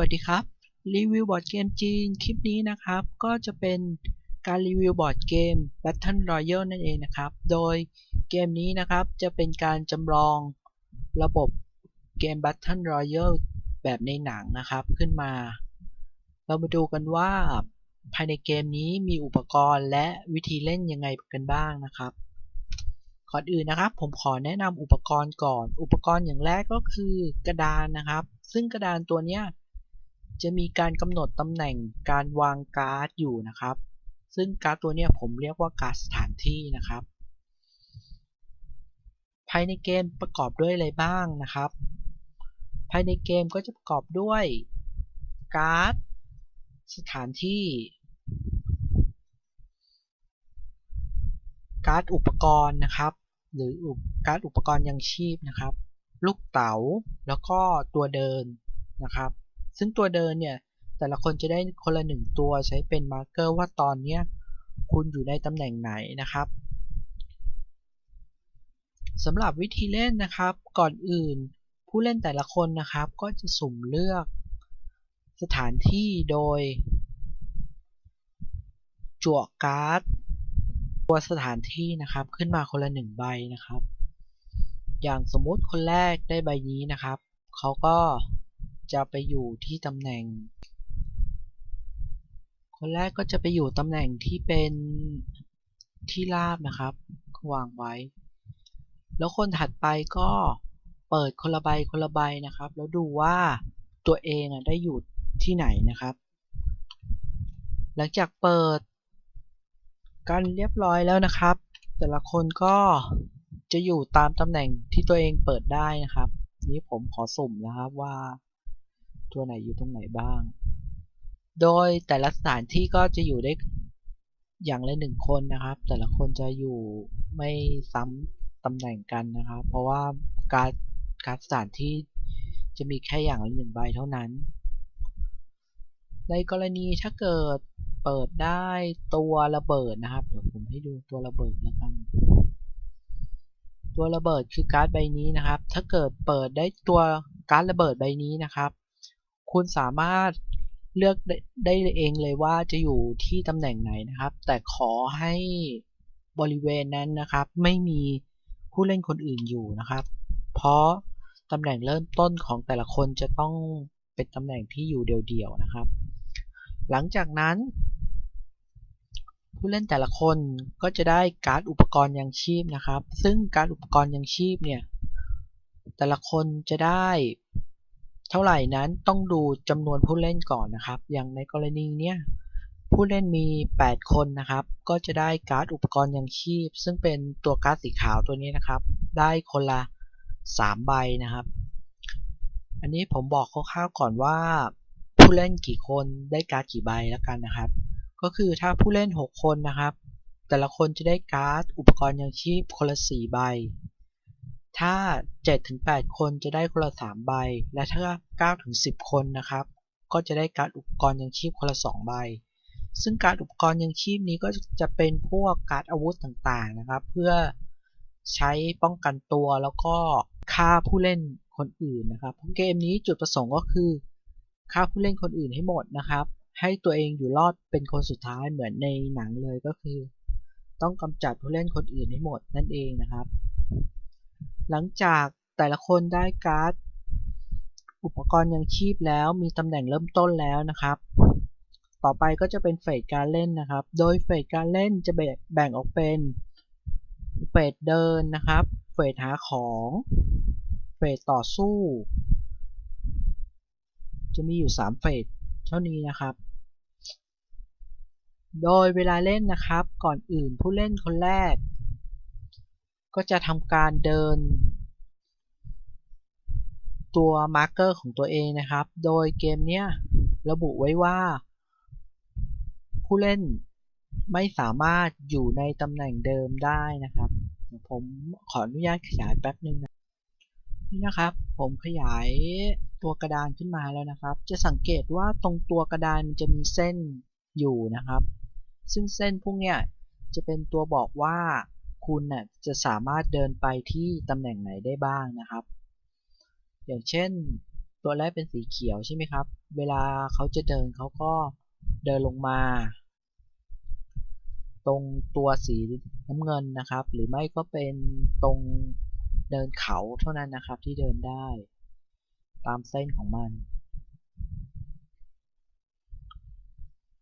วัสดีครับ รีวิวบอร์ดเกมจีน คลิปนี้นะครับ ก็จะเป็นการรีวิวบอร์ดเกม Battle Royale นั่นเองนะครับ โดยเกมนี้นะครับจะเป็นการจำลองระบบเกม Battle Royale แบบในหนังนะครับขึ้นมา เรามาดูกันว่าภายในเกมนี้มีอุปกรณ์และวิธีเล่นยังไงกันบ้างนะครับก่อนอื่นนะครับ ผมขอแนะนำอุปกรณ์ก่อน อุปกรณ์อย่างแรกก็คือกระดานนะครับ ซึ่งกระดานตัวเนี้ย จะมีการกำหนดตำแหน่งการวางการ์ดอยู่นะครับ ซึ่งการ์ดตัวนี้ผมเรียกว่าการ์ดสถานที่นะครับ ภายในเกมประกอบด้วยอะไรบ้างนะครับ ภายในเกมก็จะประกอบด้วยการ์ดสถานที่ การ์ดอุปกรณ์นะครับ หรือการ์ดอุปกรณ์ยังชีพนะครับ ลูกเต๋าแล้วก็ตัวเดินนะครับ ซึ่งตัวเดินเนี่ยแต่ละคนจะได้คนละหนึ่งตัวใช้เป็นมาร์กเกอร์ว่าตอนนี้คุณอยู่ในตำแหน่งไหนนะครับสำหรับวิธีเล่นนะครับก่อนอื่น ผู้เล่นแต่ละคนนะครับก็จะสุ่มเลือก สถานที่โดย จั่วการ์ดตัวสถานที่นะครับขึ้นมาคนละหนึ่งใบนะครับ อย่างสมมุติคนแรกได้ใบนี้นะครับเขาก็ จะไปอยู่ที่ตำแหน่ง คนแรกก็จะไปอยู่ตำแหน่งที่เป็นที่ราบนะครับวางไว้ แล้วคนถัดไปก็เปิดคนละใบคนละใบนะครับ แล้วดูว่าตัวเองได้อยู่ที่ไหนนะครับ หลังจากเปิดกันเรียบร้อยแล้วนะครับ แต่ละคนก็จะอยู่ตามตำแหน่งที่ตัวเองเปิดได้นะครับ นี้ผมขอสุ่มนะครับว่า ตัวไหนอยู่ตรงไหนบ้าง โดยแต่ละสถานที่ก็จะอยู่ได้อย่างละหนึ่งคนนะครับ แต่ละคนจะอยู่ไม่ซ้ำตำแหน่งกันนะครับ เพราะว่าการการสถานที่จะมีแค่อย่างละหนึ่งใบเท่านั้น ในกรณีถ้าเกิดเปิดได้ตัวระเบิดนะครับ เดี๋ยวผมให้ดูตัวระเบิดแล้วกัน ตัวระเบิดคือการ์ดใบนี้นะครับ ถ้าเกิดเปิดได้ตัวการ์ดระเบิดใบนี้นะครับ คุณสามารถเลือกได้เองเลยว่าจะอยู่ที่ตำแหน่งไหนนะครับ แต่ขอให้บริเวณนั้นนะครับ ไม่มีผู้เล่นคนอื่นอยู่นะครับ เพราะตำแหน่งเริ่มต้นของแต่ละคนจะต้องเป็นตำแหน่งที่อยู่เดี่ยวๆนะครับ หลังจากนั้น ผู้เล่นแต่ละคนก็จะได้การ์ดอุปกรณ์ยังชีพนะครับ ซึ่งการอุปกรณ์ยังชีพเนี่ยแต่ละคนจะได้ เท่าไหร่นั้นต้องดูจำนวนผู้เล่นก่อนนะครับ อย่างในกรณีเนี้ยผู้เล่นมี 8 คนนะครับ ก็จะได้การ์ดอุปกรณ์ยังชีพ ซึ่งเป็นตัวการ์ดสีขาวตัวนี้นะครับ ได้คนละ 3 ใบนะครับ อันนี้ผมบอกคร่าวๆก่อนว่า ผู้เล่นกี่คนได้การ์ดกี่ใบแล้วกันนะครับ ก็คือถ้าผู้เล่น 6 คนนะครับ แต่ละคนจะได้การ์ดอุปกรณ์ยังชีพคนละ 4 ใบ ถ้า 7-8 คนจะได้คนละ 3 ใบ และถ้า 9-10 คนนะครับ ก็จะได้การอุปกรณ์ยังชีพคนละ 2 ใบ ซึ่งการอุปกรณ์ยังชีพนี้ก็จะเป็นพวกการอาวุธต่างๆนะครับ เพื่อใช้ป้องกันตัวแล้วก็ฆ่าผู้เล่นคนอื่นนะครับเพราะเกมนี้จุดประสงค์ก็คือฆ่าผู้เล่นคนอื่นให้หมดนะครับ ให้ตัวเองอยู่รอดเป็นคนสุดท้ายเหมือนในหนังเลยก็คือ ต้องกำจัดผู้เล่นคนอื่นให้หมดนั่นเองนะครับ หลังจากแต่ละคนได้การ์ด อุปกรณ์ยังชีพแล้วมีตำแหน่งเริ่มต้นแล้วนะครับ ต่อไปก็จะเป็นเฟสการเล่นนะครับ โดยเฟสการเล่นจะแบ่งออกเป็นเฟสเดินนะครับ เฟสหาของ เฟสต่อสู้ จะมีอยู่ 3 เฟสเท่านี้นะครับ โดยเวลาเล่นนะครับ ก่อนอื่นผู้เล่นคนแรก ก็จะทำการเดิน ตัวมาร์กเกอร์ของตัวเองนะครับ โดยเกมนี้ระบุไว้ว่า ผู้เล่นไม่สามารถอยู่ในตำแหน่งเดิมได้นะครับ ผมขออนุญาตขยายแป๊บนึงนะนี่นะครับ ผมขยายตัวกระดานขึ้นมาแล้วนะครับ จะสังเกตว่าตรงตัวกระดานจะมีเส้นอยู่นะครับ ซึ่งเส้นพวกเนี้ยจะเป็นตัวบอกว่า คุณน่ะจะสามารถเดินไปที่ตำแหน่งไหนได้บ้างนะครับ อย่างเช่นตัวแรกเป็นสีเขียวใช่ไหมครับ เวลาเขาจะเดินเขาก็เดินลงมา ตรงตัวสีน้ำเงินนะครับ หรือไม่ก็เป็นตรงเดินเขาเท่านั้นนะครับที่เดินได้ ตามเส้นของมัน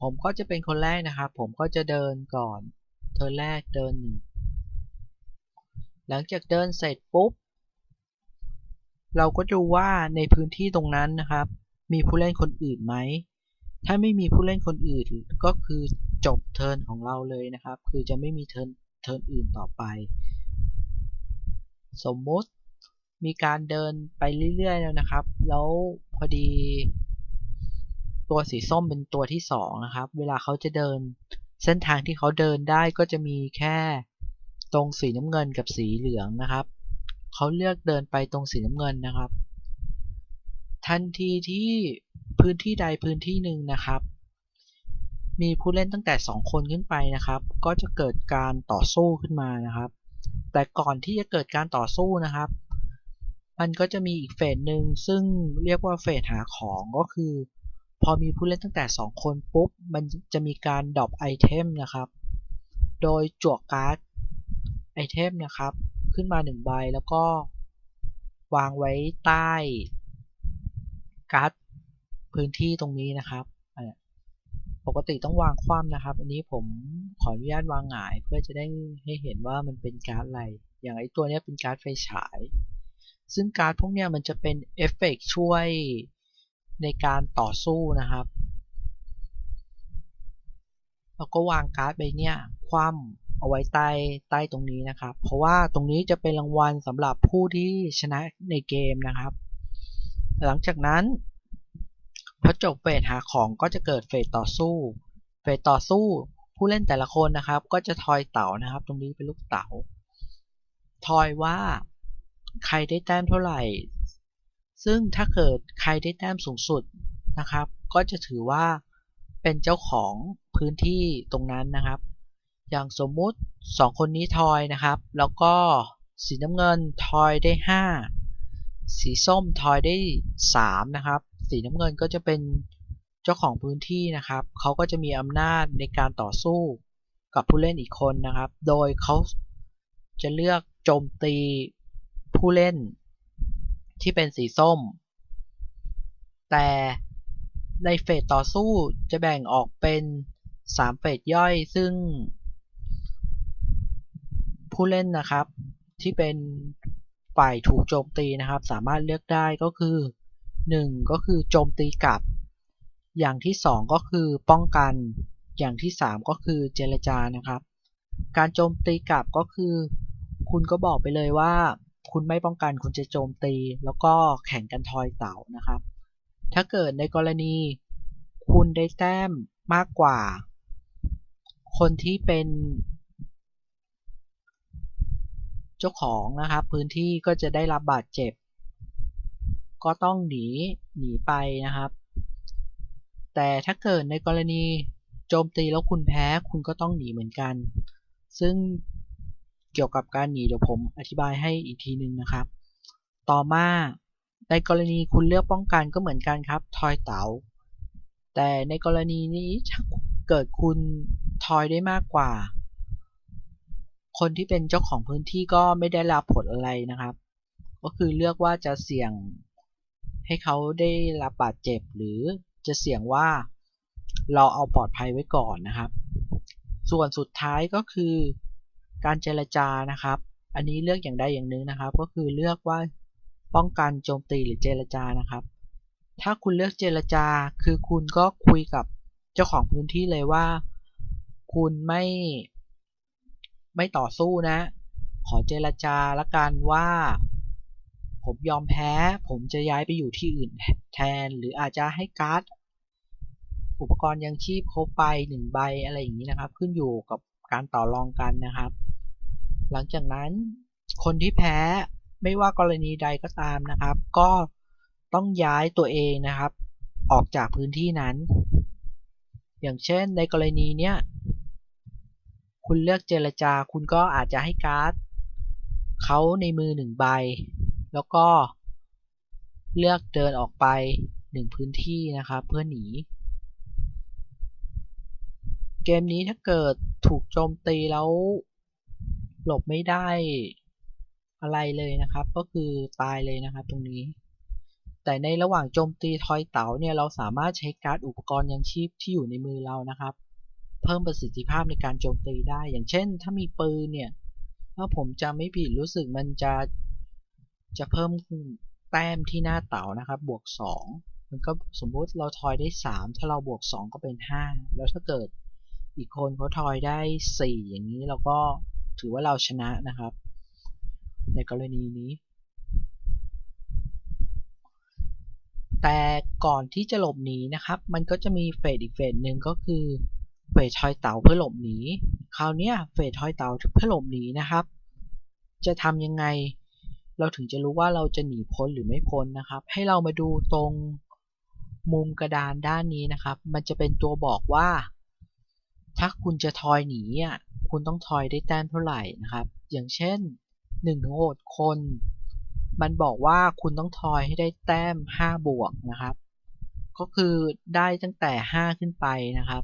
ผมก็จะเป็นคนแรกนะครับ ผมก็จะเดินก่อนเธอแรกเดินหนึ่ง หลังจากเดินเสร็จปุ๊บ เราก็ดูว่าในพื้นที่ตรงนั้นนะครับ มีผู้เล่นคนอื่นไหม ถ้าไม่มีผู้เล่นคนอื่นก็คือจบเทิร์นของเราเลยนะครับ คือจะไม่มีเทิร์นเทิร์นอื่นต่อไป สมมติมีการเดินไปเรื่อยๆแล้วนะครับ แล้วพอดีตัวสีส้มเป็นตัวที่สองนะครับ เวลาเขาจะเดิน เส้นทางที่เขาเดินได้ก็จะมีแค่ ตรงสีน้ำเงินกับสีเหลืองนะครับเขาเลือกเดินไปตรงสีน้ำเงินนะครับ ทันทีที่พื้นที่ใดพื้นที่หนึ่งนะครับ มีผู้เล่นตั้งแต่ 2 คนขึ้นไปนะครับ ก็จะเกิดการต่อสู้ขึ้นมานะครับ แต่ก่อนที่จะเกิดการต่อสู้นะครับ มันก็จะมีอีกเฟสหนึ่งซึ่งเรียกว่าเฟสหาของก็คือ พอมีผู้เล่นตั้งแต่ 2 คนปุ๊บ มันจะมีการดรอปไอเทมนะครับ โดยจวกการ์ด ไอเทมนะครับขึ้นมา1ใบแล้วก็วางไว้ใต้การ์ดพื้นที่ตรงนี้นะครับปกติต้องวางคว่ำนะครับ อันนี้ผมขออนุญาตวางหงายเพื่อจะได้ให้เห็นว่ามันเป็นการ์ดอะไร อย่างไอตัวนี้เป็นการ์ดไฟฉาย ซึ่งการ์ดพวกนี้มันจะเป็นเอฟเฟกช่วยในการต่อสู้นะครับแล้วก็วางการ์ดใบเนี้ยคว่ำ เอาไว้ใต้ใต้ตรงนี้นะครับ เพราะว่าตรงนี้จะเป็นรางวัลสำหรับผู้ที่ชนะในเกมนะครับ หลังจากนั้นพอจบเฟสหาของก็จะเกิดเฟสต่อสู้ เฟสต่อสู้ผู้เล่นแต่ละคนนะครับ ก็จะทอยเต่านะครับ ตรงนี้เป็นลูกเต๋าทอยว่าใครได้แต้มเท่าไหร่ ซึ่งถ้าเกิดใครได้แต้มสูงสุดนะครับ ก็จะถือว่าเป็นเจ้าของพื้นที่ตรงนั้นนะครับ อย่างสมมุติ 2 คนนี้ทอยนะครับ แล้วก็สีน้ำเงินทอยได้ 5 สีส้มทอยได้ 3 นะครับ สีน้ำเงินก็จะเป็นเจ้าของพื้นที่นะครับ เขาก็จะมีอำนาจในการต่อสู้กับผู้เล่นอีกคนนะครับ โดยเขาจะเลือกโจมตีผู้เล่นที่เป็นสีส้ม แต่ในเฟสต่อสู้จะแบ่งออกเป็น 3 เฟสย่อยซึ่ง ผู้เล่นนะครับ ที่เป็นฝ่ายถูกโจมตีนะครับ สามารถเลือกได้ก็คือ 1. ก็คือโจมตีกลับ อย่างที่ 2 ก็คือป้องกัน อย่างที่ 3 ก็คือเจรจานะครับ การโจมตีกลับก็คือ คุณก็บอกไปเลยว่า คุณไม่ป้องกันคุณจะโจมตี แล้วก็แข่งกันทอยเต่านะครับ ถ้าเกิดในกรณี คุณได้แต้มมากกว่า คนที่เป็น เจ้าของนะครับ พื้นที่ก็จะได้รับบาดเจ็บ ก็ต้องหนีหนีไปนะครับ แต่ถ้าเกิดในกรณีโจมตีแล้วคุณแพ้คุณก็ต้องหนีเหมือนกัน ซึ่งเกี่ยวกับการหนีเดี๋ยวผมอธิบายให้อีกทีนึงนะครับ ต่อมาในกรณีคุณเลือกป้องกันก็เหมือนกันครับ ทอยเต๋า แต่ในกรณีนี้ถ้าเกิดคุณทอยได้มากกว่า คนที่เป็นเจ้าของพื้นที่ก็ไม่ได้รับผลอะไรนะครับ ก็คือเลือกว่าจะเสี่ยงให้เขาได้รับบาดเจ็บ หรือจะเสี่ยงว่าเราเอาปลอดภัยไว้ก่อนนะครับ ส่วนสุดท้ายก็คือการเจรจานะครับ อันนี้เลือกอย่างใดอย่างหนึ่งนะครับ ก็คือเลือกว่าป้องกันโจมตีหรือเจรจานะครับ ถ้าคุณเลือกเจรจา คือคุณก็คุยกับเจ้าของพื้นที่เลยว่า คุณไม่ ไม่ต่อสู้นะ ขอเจรจาละกันว่า ผมยอมแพ้ ผมจะย้ายไปอยู่ที่อื่นแทน หรืออาจจะให้การ์ดอุปกรณ์ยังชีพครบไปหนึ่งใบอะไรอย่างนี้นะครับ ขึ้นอยู่กับการต่อรองกันนะครับ หลังจากนั้นคนที่แพ้ไม่ว่ากรณีใดก็ตามนะครับ ก็ต้องย้ายตัวเองนะครับ ออกจากพื้นที่นั้น อย่างเช่นในกรณีเนี้ย คุณเลือกเจรจา คุณก็อาจจะให้การ์ดเขาในมือหนึ่งใบ แล้วก็เลือกเดินออกไปหนึ่งพื้นที่นะครับเพื่อหนี เกมนี้ถ้าเกิดถูกโจมตีแล้วหลบไม่ได้อะไรเลยนะครับ ก็คือตายเลยนะครับตรงนี้ แต่ในระหว่างโจมตีทอยเต๋าเนี่ยเราสามารถใช้การ์ดอุปกรณ์ยังชีพที่อยู่ในมือเรานะครับ เพิ่มประสิทธิภาพในการโจมตีได้ อย่างเช่น ถ้ามีปืนเนี่ย ถ้าผมจะไม่ผิดรู้สึกมันจะจะเพิ่มแต้มที่หน้าเต๋านะครับ บวก 2 มันก็สมมุติเราทอยได้ 3 ถ้าเราบวก 2 ก็เป็น 5 แล้วถ้าเกิดอีกคนเขาทอยได้ 4 อย่างนี้เราก็ถือว่าเราชนะนะครับ ในกรณีนี้ แต่ก่อนที่จะหลบหนีนะครับ มันก็จะมีเฟสอีกเฟสหนึ่งก็คือ เฟสทอยเต่าเพื่อหลบหนี คราวนี้เฟสทอยเต่าเพื่อหลบหนีนะครับ จะทำยังไง เราถึงจะรู้ว่าเราจะหนีพ้นหรือไม่พ้นนะครับ ให้เรามาดูตรงมุมกระดานด้านนี้นะครับ มันจะเป็นตัวบอกว่า ถ้าคุณจะทอยหนีอะ คุณต้องทอยได้แต้มเท่าไหร่นะครับ อย่างเช่น1นึ่งถึงหคน มันบอกว่าคุณต้องทอยให้ได้แต้ม 5 บวกนะครับ ก็คือได้ตั้งแต่ 5 ขึ้นไปนะครับ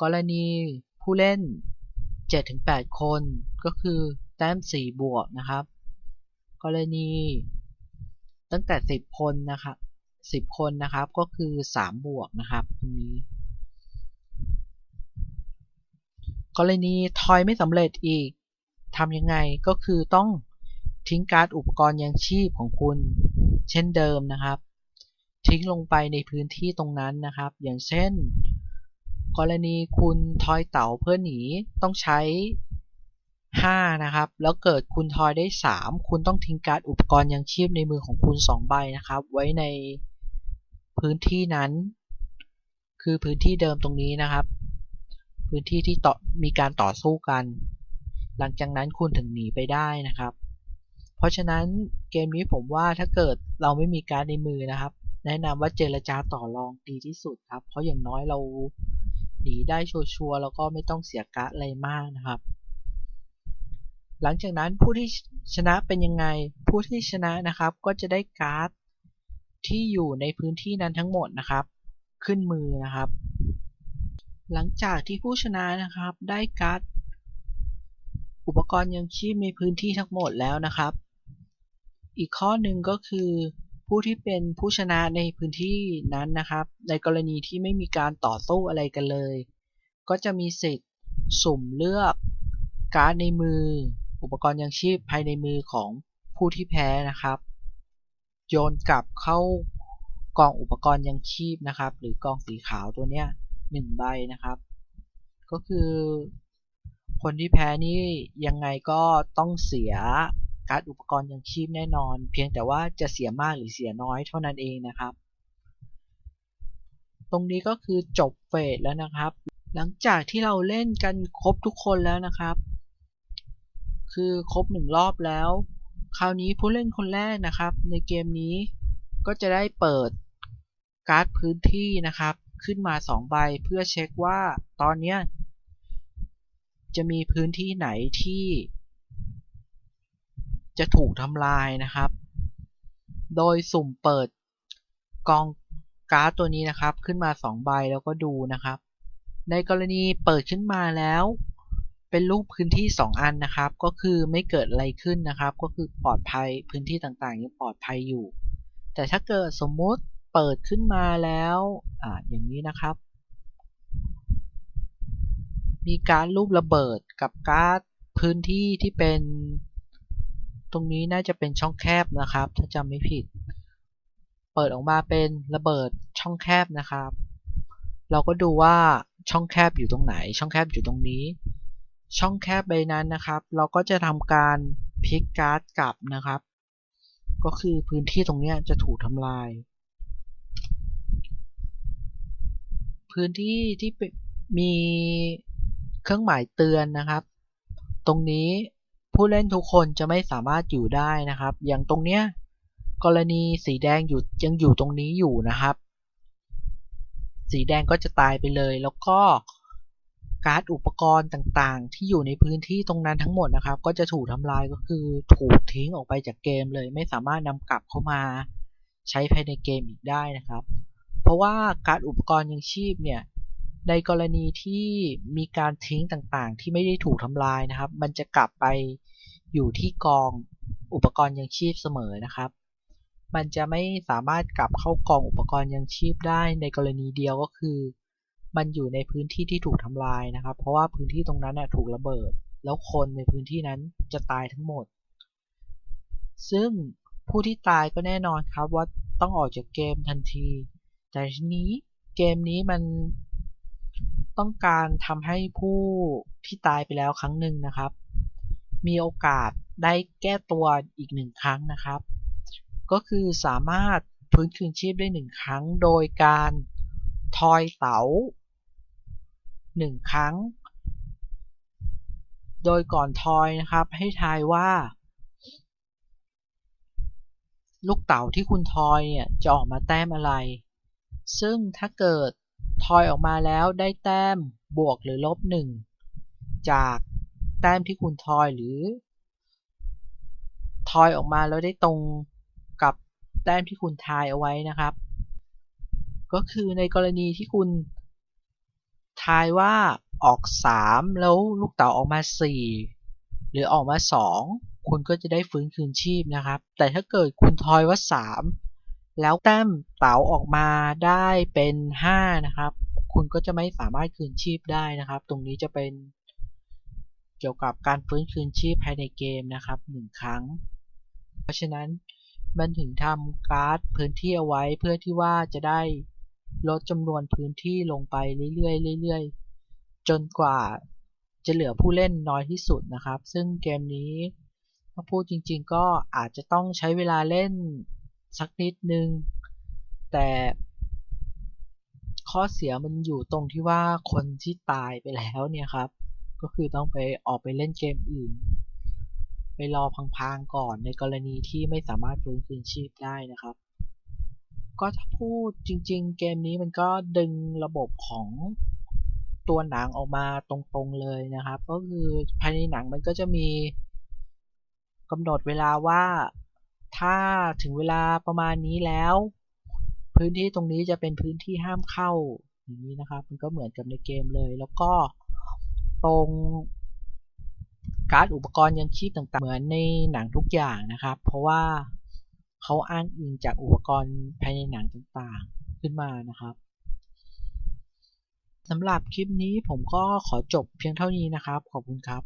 กรณีผู้เล่น 7-8 คน ก็คือแต้ม 4 บวกนะครับ กรณีตั้งแต่ 10 คนนะครับ 10 คนนะครับ ก็คือ 3 บวกนะครับตรงนี้ กรณีทอยไม่สำเร็จอีกทำยังไงก็คือต้องทิ้งการ์ดอุปกรณ์ยังชีพของคุณ เช่นเดิมนะครับ ทิ้งลงไปในพื้นที่ตรงนั้นนะครับ อย่างเช่น กรณีคุณทอยเต๋าเพื่อหนีต้องใช้ 5 นะครับ แล้วเกิดคุณทอยได้ 3 คุณต้องทิ้งการอุปกรณ์ยังชีพในมือของคุณ 2 ใบนะครับ ไว้ในพื้นที่นั้น คือพื้นที่เดิมตรงนี้นะครับ พื้นที่ที่ต่อมีการต่อสู้กัน หลังจากนั้นคุณถึงหนีไปได้นะครับ เพราะฉะนั้นเกมนี้ผมว่าถ้าเกิดเราไม่มีการในมือนะครับ แนะนำว่าเจรจาต่อรองดีที่สุดครับ เพราะอย่างน้อยเรา หนีได้ชัวร์แล้วก็ไม่ต้องเสียการ์ดอะไรมากนะครับ หลังจากนั้นผู้ที่ชนะเป็นยังไง ผู้ที่ชนะนะครับก็จะได้การ์ดที่อยู่ในพื้นที่นั้นทั้งหมดนะครับ ขึ้นมือนะครับ หลังจากที่ผู้ชนะนะครับได้การ์ดอุปกรณ์ยังชีพในพื้นที่ทั้งหมดแล้วนะครับ อีกข้อหนึ่งก็คือ ผู้ที่เป็นผู้ชนะในพื้นที่นั้นนะครับ ในกรณีที่ไม่มีการต่อสู้อะไรกันเลย ก็จะมีสิทธิ์สุ่มเลือกการ์ดในมือ อุปกรณ์ยังชีพภายในมือของผู้ที่แพ้นะครับ โยนกลับเข้ากองอุปกรณ์ยังชีพนะครับ หรือกองสีขาวตัวเนี้ยหนึ่งใบนะครับ ก็คือคนที่แพ้นี่ยังไงก็ต้องเสีย การ์ดอุปกรณ์ยังชีพแน่นอน เพียงแต่ว่าจะเสียมากหรือเสียน้อยเท่านั้นเองนะครับ ตรงนี้ก็คือจบเฟสแล้วนะครับ หลังจากที่เราเล่นกันครบทุกคนแล้วนะครับ คือครบหนึ่งรอบแล้ว คราวนี้ผู้เล่นคนแรกนะครับ ในเกมนี้ก็จะได้เปิดการ์ดพื้นที่นะครับ ขึ้นมา 2 ใบเพื่อเช็คว่าตอนนี้จะมีพื้นที่ไหนที่ จะถูกทำลายนะครับ โดยสุ่มเปิดกองการ์ดตัวนี้นะครับ ขึ้นมา 2 ใบแล้วก็ดูนะครับ ในกรณีเปิดขึ้นมาแล้ว เป็นรูปพื้นที่ 2 อันนะครับ ก็คือไม่เกิดอะไรขึ้นนะครับ ก็คือปลอดภัยพื้นที่ต่างๆยังปลอดภัยอยู่ แต่ถ้าเกิดสมมุติเปิดขึ้นมาแล้วอ่าอย่างนี้นะครับ มีการรูประเบิดกับการ์ดพื้นที่ที่เป็น ตรงนี้น่าจะเป็นช่องแคบนะครับ ถ้าจำไม่ผิด เปิดออกมาเป็นระเบิดช่องแคบนะครับ เราก็ดูว่าช่องแคบอยู่ตรงไหน ช่องแคบอยู่ตรงนี้ ช่องแคบใบนั้นนะครับ เราก็จะทำการพลิกการ์ดกลับนะครับ ก็คือพื้นที่ตรงนี้จะถูกทำลาย พื้นที่ที่มีเครื่องหมายเตือนนะครับ ตรงนี้ ผู้เล่นทุกคนจะไม่สามารถอยู่ได้นะครับ อย่างตรงเนี้ยกรณีสีแดงอยู่ยังอยู่ตรงนี้อยู่นะครับ สีแดงก็จะตายไปเลย แล้วก็การ์ดอุปกรณ์ต่างๆ ที่อยู่ในพื้นที่ตรงนั้นทั้งหมดนะครับ ก็จะถูกทำลายก็คือถูกทิ้งออกไปจากเกมเลย ไม่สามารถนำกลับเข้ามาใช้ภายในเกมอีกได้นะครับ เพราะว่าการอุปกรณ์ยังชีพเนี่ย ในกรณีที่มีการทิ้งต่างๆ ที่ไม่ได้ถูกทำลายนะครับ มันจะกลับไปอยู่ที่กองอุปกรณ์ยังชีพเสมอนะครับ มันจะไม่สามารถกลับเข้ากองอุปกรณ์ยังชีพได้ในกรณีเดียวก็คือ มันอยู่ในพื้นที่ที่ถูกทำลายนะครับ เพราะว่าพื้นที่ตรงนั้นถูกระเบิด แล้วคนในพื้นที่นั้นจะตายทั้งหมด ซึ่งผู้ที่ตายก็แน่นอนครับว่าต้องออกจากเกมทันที แต่ทีนี้เกมนี้มัน ต้องการทำให้ผู้ที่ตายไปแล้วครั้งหนึ่งนะครับ มีโอกาสได้แก้ตัวอีกหนึ่งครั้งนะครับ ก็คือสามารถพื้นคืนชีพได้หนึ่งครั้ง โดยการทอยเต๋าหนึ่งครั้ง โดยก่อนทอยนะครับ ให้ทายว่า ลูกเต๋าที่คุณทอยเนี่ยจะออกมาแต้มอะไร ซึ่งถ้าเกิด ทอยออกมาแล้วได้แต้มบวกหรือลบหนึ่งจากแต้มที่คุณทอยหรือ ทอยออกมาแล้วได้ตรงกับแต้มที่คุณทายเอาไว้นะครับ ก็คือในกรณีที่คุณทายว่าออก 3 แล้วลูกเต๋าออกมา 4 หรือออกมา 2 คุณก็จะได้ฟื้นคืนชีพนะครับ แต่ถ้าเกิดคุณทอยว่า 3 แล้วแต้มเต๋าออกมาได้เป็น5นะครับ คุณก็จะไม่สามารถคืนชีพได้นะครับ ตรงนี้จะเป็นเกี่ยวกับการฟื้นคืนชีพภายในเกมนะครับ1ครั้ง เพราะฉะนั้นมันถึงทำการ์ดพื้นที่เอาไว้เพื่อที่ว่าจะได้ลดจำนวนพื้นที่ลงไปเรื่อยๆเรื่อยๆจนกว่าจะเหลือผู้เล่นน้อยที่สุดนะครับ ซึ่งเกมนี้ถ้าพูดจริง ๆ ก็อาจจะต้องใช้เวลาเล่น สักนิดนึง แต่ข้อเสียมันอยู่ตรงที่ว่าคนที่ตายไปแล้วเนี่ยครับ ก็คือต้องไปออกไปเล่นเกมอื่น ไปรอพังๆก่อนในกรณีที่ไม่สามารถฟื้นคืนชีพได้นะครับ ก็ถ้าพูดจริง ๆ เกมนี้มันก็ดึงระบบของตัวหนังออกมาตรงๆเลยนะครับ ก็คือภายในหนังมันก็จะมีกำหนดเวลาว่า ถ้าถึงเวลาประมาณนี้แล้ว พื้นที่ตรงนี้จะเป็นพื้นที่ห้ามเข้าอย่างนี้นะครับ มันก็เหมือนกับในเกมเลย แล้วก็ตรงการ์ดอุปกรณ์ยังชีพต่างๆ เหมือนในหนังทุกอย่างนะครับ เพราะว่าเขาอ้างอิงจากอุปกรณ์ภายในหนังต่างๆขึ้นมานะครับสำหรับคลิปนี้ผมก็ขอจบเพียงเท่านี้นะครับ ขอบคุณครับ